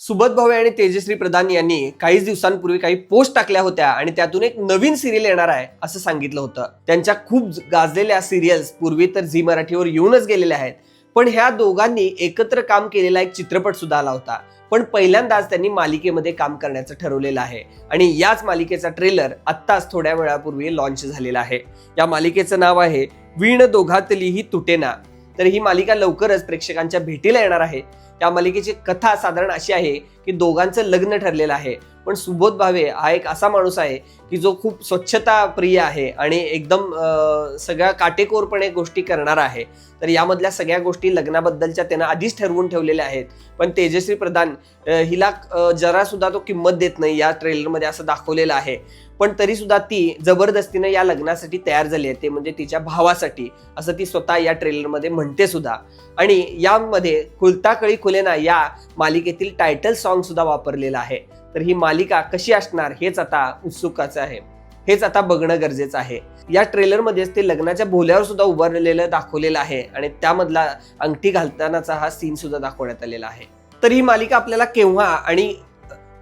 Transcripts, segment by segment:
सुबोध भावे आणि तेजश्री प्रधान यांनी काहीच दिवसांपूर्वी काही पोस्ट टाकल्या होत्या आणि त्यातून एक नवीन सिरियल येणार आहे असं सांगितलं होतं. त्यांच्या खूप गाजलेल्या सिरियल्स पूर्वी तर झी मराठीवर येऊनच गेलेल्या आहेत. पण ह्या दोघांनी एकत्र काम केलेला एक चित्रपट सुद्धा आला होता. पण पहिल्यांदाच त्यांनी मालिकेमध्ये काम करण्याचं ठरवलेलं आहे. आणि याच मालिकेचा ट्रेलर आत्ताच थोड्या वेळापूर्वी लॉन्च झालेला आहे. या मालिकेचं नाव आहे वीण दोघातलीही तुटेना. तर ही मालिका लवकरच प्रेक्षकांच्या भेटीला येणार आहे. या मालिकेची कथा साधारण अशी आहे की दोघांचं लग्न ठरलेलं आहे. पण सुबोध भावे हा एक असा माणूस आहे की जो खूप स्वच्छता प्रिय आहे आणि एकदम सगळ्या काटेकोरपणे गोष्टी करणारा आहे. तर यामधल्या सगळ्या गोष्टी लग्नाबद्दलच्या त्यानं आधीच ठरवून ठेवलेल्या आहेत. पण तेजश्री प्रधान हिला जरासुद्धा जरा सुद्धा तो किंमत देत नाही या ट्रेलरमध्ये असं दाखवलेलं आहे. पण तरी सुद्धा ती जबरदस्तीनं या लग्नासाठी तयार झाली आहे. ते म्हणजे तिच्या भावासाठी असं ती स्वतः या ट्रेलरमध्ये म्हणते सुद्धा आणि यामध्ये खुलता कळी खुलेना या मालिकेतील टायटल सॉन्ग सुद्धा वापरलेलं आहे. तर ही मालिका कशी असणार हेच आता उत्सुकाचं आहे. हेच आता बघणं गरजेचं आहे. या ट्रेलरमध्येच ते लग्नाच्या भोल्यावर सुद्धा उभारलेलं दाखवलेलं आहे आणि त्यामधला अंगठी घालतानाचा हा सीन सुद्धा दाखवण्यात आलेला आहे. तर ही मालिका आपल्याला केव्हा आणि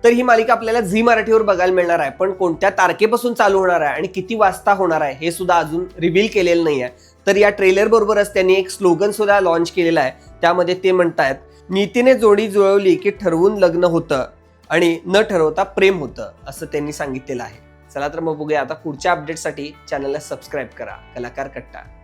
तर ही मालिका आपल्याला झी मराठीवर बघायला मिळणार आहे. पण कोणत्या तारखेपासून चालू होणार आहे आणि किती वाजता होणार आहे हे सुद्धा अजून रिव्हील केलेलं नाही आहे तर या ट्रेलर बरोबरच त्यांनी एक स्लोगन सुद्धा लॉन्च केलेला आहे. त्यामध्ये ते म्हणतायत नीतीने जोडी जुळवली की ठरवून लग्न होतं आणि न ठरवता प्रेम होतं असं त्यांनी सांगितलेलं आहे. चला तर मग बघूया. आता पुढच्या अपडेटसाठी चॅनलला सबस्क्राईब करा. कलाकार कट्टा.